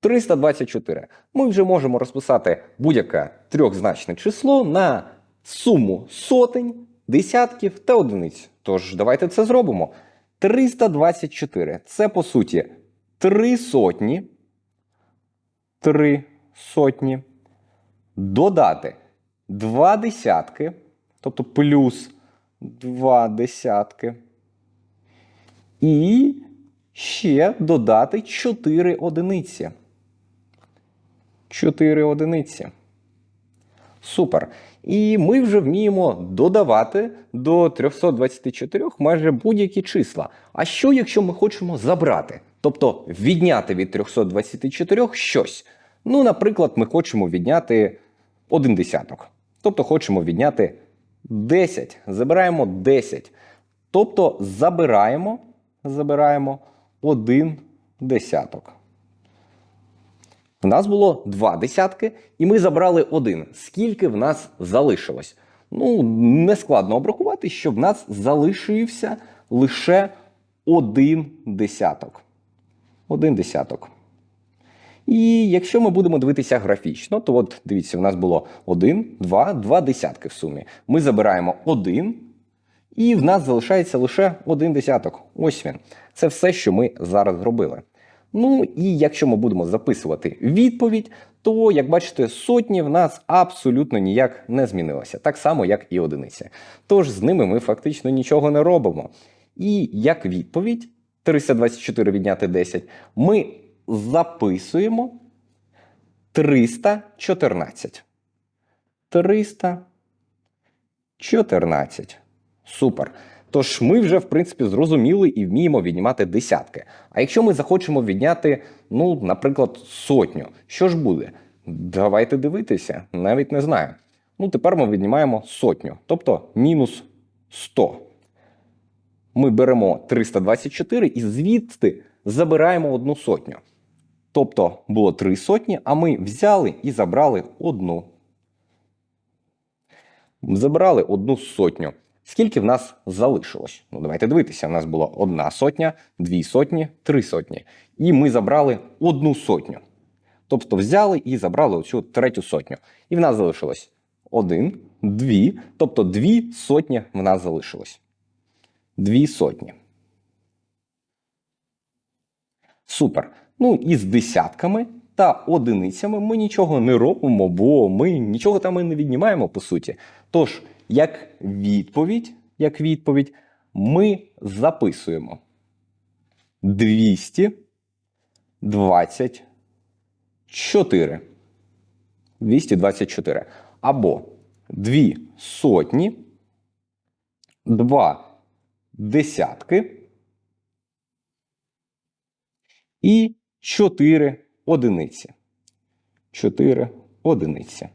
324. Ми вже можемо розписати будь-яке трьохзначне число на суму сотень, десятків та одиниць. Тож давайте це зробимо. 324 це по суті три сотні. Три сотні. Додати два десятки, тобто плюс два десятки. І ще додати 4 одиниці. 4 одиниці. Супер. І ми вже вміємо додавати до 324 майже будь-які числа. А що, якщо ми хочемо забрати? Тобто відняти від 324 щось. Ну, наприклад, ми хочемо відняти один десяток. Тобто хочемо відняти 10. Забираємо 10. Тобто забираємо, забираємо один десяток. В нас було два десятки, і ми забрали один. Скільки в нас залишилось? Ну, не складно обрахувати, що в нас залишився лише один десяток. Один десяток. І якщо ми будемо дивитися графічно, то от дивіться, в нас було один, два, два десятки в сумі. Ми забираємо один, і в нас залишається лише один десяток. Ось він. Це все, що ми зараз зробили. Ну і якщо ми будемо записувати відповідь, то, як бачите, сотні в нас абсолютно ніяк не змінилося, так само, як і одиниці. Тож з ними ми фактично нічого не робимо. І як відповідь 324 відняти 10, ми записуємо 314. 314. Супер. Тож ми вже, в принципі, зрозуміли і вміємо віднімати десятки. А якщо ми захочемо відняти, ну, наприклад, сотню, що ж буде? Давайте дивитися, навіть не знаю. Ну, тепер ми віднімаємо сотню, тобто мінус 100. Ми беремо 324 і звідти забираємо одну сотню. Тобто було три сотні, а ми взяли і забрали одну. Забрали одну сотню. Скільки в нас залишилось? Ну, давайте дивитися. У нас було одна сотня, дві сотні, три сотні. І ми забрали одну сотню. Тобто взяли і забрали оцю третю сотню. І в нас залишилось один, дві, тобто дві сотні в нас залишилось. Дві сотні. Супер. Ну і з десятками та одиницями ми нічого не робимо, бо ми нічого там і не віднімаємо по суті. Tож, як відповідь, як відповідь, ми записуємо 224. 224. Або дві сотні, два десятки і 4 одиниці. 4 одиниці.